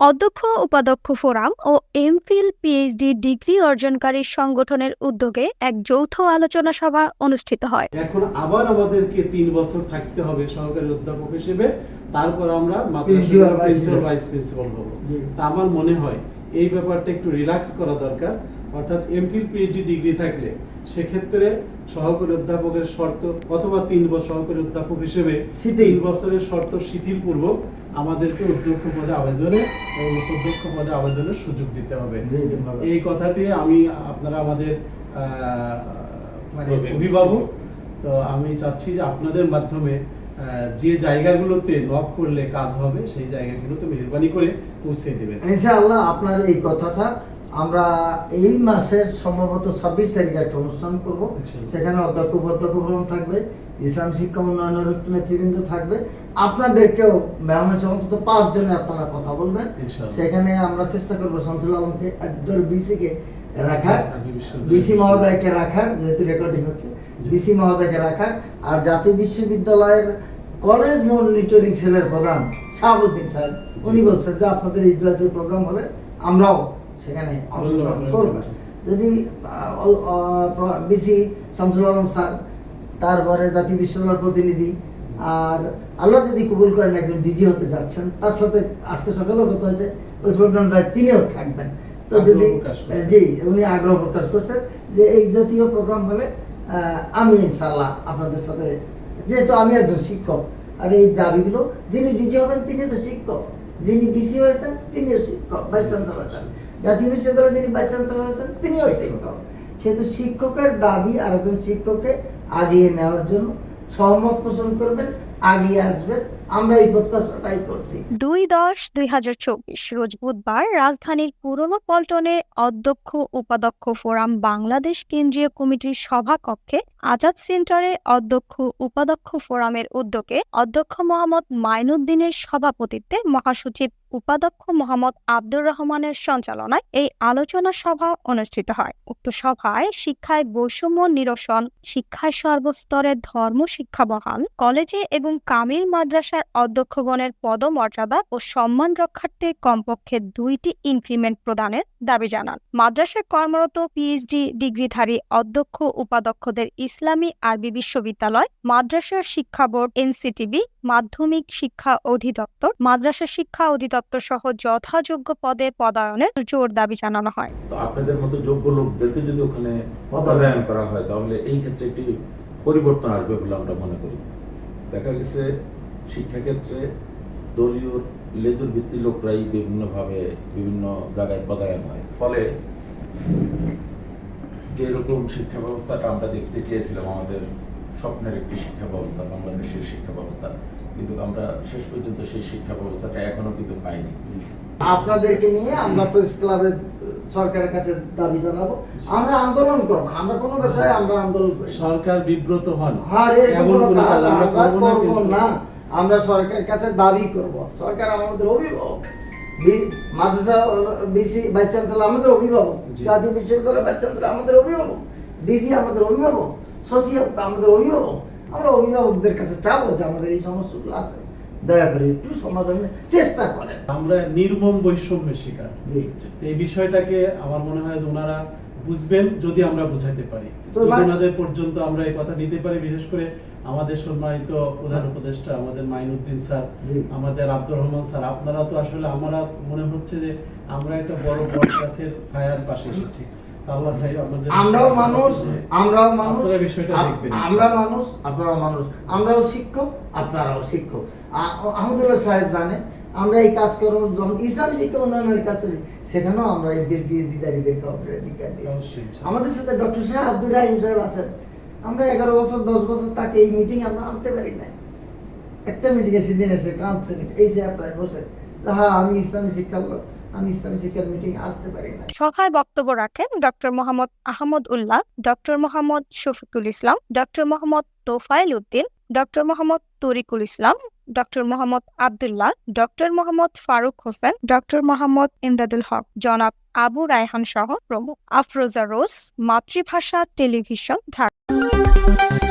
অধ্যক্ষ উপাধ্যক্ষ ফোরাম ও এমফিল পিএইচডি ডিগ্রি অর্জনকারী সংগঠনের উদ্যোগে এক যৌথ আলোচনা সভা অনুষ্ঠিত হয়। এখন আবার আমাদেরকে তিন বছর থাকতে হবে সহকারী অধ্যাপক হিসেবে। তারপর আমরা। ভাইস প্রিন্সিপাল হব। তা আমার মনে হয় এই ব্যাপারটা একটু রিল্যাক্স করা দরকার। অর্থাৎ এমফিল পিএইচডি ডিগ্রি থাকলে সেক্ষেত্রে সহকারী অধ্যাপকের শর্ত অথবা তিন বছর সহকারী অধ্যাপক হিসেবে তিন বছরের শর্ত শিথিল পূর্বক আমাদেরকে অধ্যক্ষ পদে আবেদনে এবং উপাধ্যক্ষ পদে আবেদনের সুযোগ দিতে হবে। এই কথাটি আমি আপনারা আমাদের আহ, মানে অভিভাবক তো আমি চাচ্ছি যে আপনাদের মাধ্যমে আহ, যে জায়গাগুলোতে লক করলে কাজ হবে সেই জায়গাগুলোতে মেহরবানি করে পৌঁছে দেবেন। ইনশাআল্লাহ আপনার এই কথাটা আমরা এই মাসের সম্ভবত ছাব্বিশ তারিখে একটা অনুষ্ঠান করব। সেখানে অধ্যক্ষ উপাধ্যক্ষ ফোরাম থাকবে ইসলাম শিক্ষা উন্নয়নের নেতৃবৃন্দ থাকবে। আপনাদেরকেও মেহমান অন্তত পাঁচ জনে আপনারা কথা বলবেন। সেখানে আমরা চেষ্টা করব শামসুল আলমকে একদম বিসিকে রাখার বিসি মহোদয়কে রাখার যেহেতু রেকর্ডিং হচ্ছে। বিসি মহোদয়কে রাখার। আর জাতীয় বিশ্ববিদ্যালয়ের কলেজ মনিটরিং সেলের প্রধান শাহাবুদ্দিন সাহেব উনি বলছেন যে আপনাদের ঈদ প্রোগ্রাম হলে আমরাও সেখানে অংশগ্রহণ। করব। যদি বিসি শামসুল আলম স্যার তারপরে জাতীয় বিশ্ববিদ্যালয়ের প্রতিনিধি আর আল্লাহ যদি কবুল করেন একজন ডিজি হতে যাচ্ছেন তার সাথে আজকে সকালেও কথা হয়েছে ওই প্রোগ্রামটায় তিনিও থাকবেন। তো যদি জি উনি আগ্রহ প্রকাশ করছেন যে এই জাতীয় প্রোগ্রাম হলে আমি ইনশাল্লাহ আপনাদের সাথে যেহেতু আমি একজন শিক্ষক আর এই দাবিগুলো যিনি ডিজি হবেন তিনি তো শিক্ষক। যিনি বিসি হয়েছেন তিনিও শিক্ষক ভাইস চ্যান্সেলর জাতীয় বিশ্ববিদ্যালয়ে যিনি ভাইস চ্যান্সেলর হয়েছেন তিনিও শিক্ষক সেহেতু শিক্ষকের দাবি আর একজন শিক্ষককে আগিয়ে নেওয়ার জন্য সহমত পোষণ করবেন, আগিয়ে আসবেন। আমরা এই প্রত্যাশাটাই করছি। দুই দশ দুই হাজার চব্বিশ রোজ বুধবার রাজধানীর পুরনো পল্টনে অধ্যক্ষ উপাধ্যক্ষ ফোরাম বাংলাদেশ কেন্দ্রীয় কমিটির সভাকক্ষে আজাদ সেন্টারে অধ্যক্ষ উপাধ্যক্ষ ফোরামের উদ্যোগে অধ্যক্ষ মোহাম্মদ মাইনুদ্দিনের সভাপতিত্বে মহাসচিব উপাধ্যক্ষ মোহাম্মদ আব্দুর রহমানের সঞ্চালনায় এই আলোচনা সভা অনুষ্ঠিত হয়। উক্ত সভায় শিক্ষায় বৈষম্য নিরসন, শিক্ষায় সর্বস্তরের ধর্ম শিক্ষা বহাল কলেজে এবং কামিল মাদ্রাসার অধ্যক্ষগণের পদমর্যাদা ও সম্মান রক্ষার্থে কমপক্ষে দুইটি ইনক্রিমেন্ট প্রদানের দাবি জানান। মাদ্রাসায় কর্মরত পিএইচডি ডিগ্রিধারী অধ্যক্ষ উপাধ্যক্ষদের ইসলামী আরবি বিশ্ববিদ্যালয় মাদ্রাসা শিক্ষা বোর্ড এনসিটিবি, মাধ্যমিক শিক্ষা অধিদপ্তর, মাদ্রাসা শিক্ষা অধিদপ্তর সহ যথাযোগ্য পদে পদায়নের জোর দাবি জানানো হয়। তো আপনাদের মতো যোগ্য লোকদেরকে যদি ওখানে পদায়ন করা হয়, তাহলে এই ক্ষেত্রে একটি পরিবর্তন আসবে বলে আমরা মনে করি। দেখা গেছে শিক্ষাক্ষেত্রে দলীয় লেজুর ভিত্তির লোকরাই বিভিন্নভাবে বিভিন্ন জায়গায় পদায়ন হয়। ফলে যেরকম শিক্ষা ব্যবস্থাটা আমরা দেখতে চেয়েছিলাম আমাদের স্বপ্নের একটি শিক্ষা ব্যবস্থা বাংলাদেশের শিক্ষা ব্যবস্থা কিন্তু আমরা শেষ পর্যন্ত সেই শিক্ষা ব্যবস্থাটা এখনও কিন্তু পাইনি। আপনাদেরকে নিয়ে আমরা প্রেস ক্লাবের সরকারের কাছে দাবি জানাব। আমরা আন্দোলন করব। আমরা কোনো বিষয়ে আমরা আন্দোলন করি সরকার বিব্রত হন। আর এরকম এমন কোনো কোনো কাজ আমরা করব না। আমরা সরকারের কাছে দাবি করব। সরকার আমাদের অভিভাবক। বি- মাদ্রাসা বিসি ভাইস চ্যান্সেলর আমাদের অভিভাবক। জাতীয় বিশ্ববিদ্যালয়ের ভাইস চ্যান্সেলর আমাদের অভিভাবক। ডিসি আমাদের অভিভাবক। সচিব আমাদের অভিভাবক। আমরা অভিভাবকদের কাছে চাবো যে আমাদের এই সমস্যাগুলো আছে। দয়া করে একটু সমাধানের চেষ্টা করেন। আমরা নির্মম বৈষম্যের শিকার। এই বিষয়টাকে আমার মনে হয় যে ওনারা বুঝবেন যদি আমরা বুঝাইতে পারি। ওনাদের পর্যন্ত আমরা এই কথা দিতে পারি বিশেষ করে আমাদের সম্মানিত প্রধান উপদেষ্টা আমাদের মাইনুদ্দিন স্যার আমাদের আব্দুর রহমান স্যার। আপনারা তো আসলে আমরা মনে হচ্ছে যে আমরা একটা বড় বট গাছের ছায়ার পাশে এসেছি। আল্লাহ ভাই আমাদের আমরাও মানুষ আমরাও মানুষ। আমরা মানুষ আপনারাও মানুষ। আমরাও শিক্ষক আপনারাও শিক্ষক। আহমদুল্লাহ সাহেব জানে আমরা এই কাজ করব যখন ইসলাম শিক্ষা উন্নয়নের কাজ করি সেখানেও আমরা এমপির পিএইচডি দাঁড়িয়েদেরকে অগ্রাধিকার দিয়েছি। আমাদের সাথে ডক্টর সাহেব আব্দুর রাহিম সাহেব আছেন। আমরা এগারো বছর দশ বছর তাকে এই মিটিং আমরা আনতে পারি না একটা মিটিংয়ে সেদিন এসে কাঁদছেন এই যে আপনায় বসে হ্যাঁ আমি ইসলামী শিক্ষার লোক আমি ইসলামী শিক্ষার মিটিং আসতে পারি না সভায় বক্তব্য রাখেন doctor Mohammad Ahmad Ullah doctor Mohammad Shafiqul Islam doctor Mohammad Tofail Uddin doctor Mohammad Tariqul Islam doctor Mohammad Abdullah, doctor Mohammad Faruk Hossain, doctor Mohammad Imdadul Haque. জনাব আবু রায়হান সহ প্রমুখ। আফরোজা রোজ, মাতৃভাষা টেলিভিশন, ঢাকা।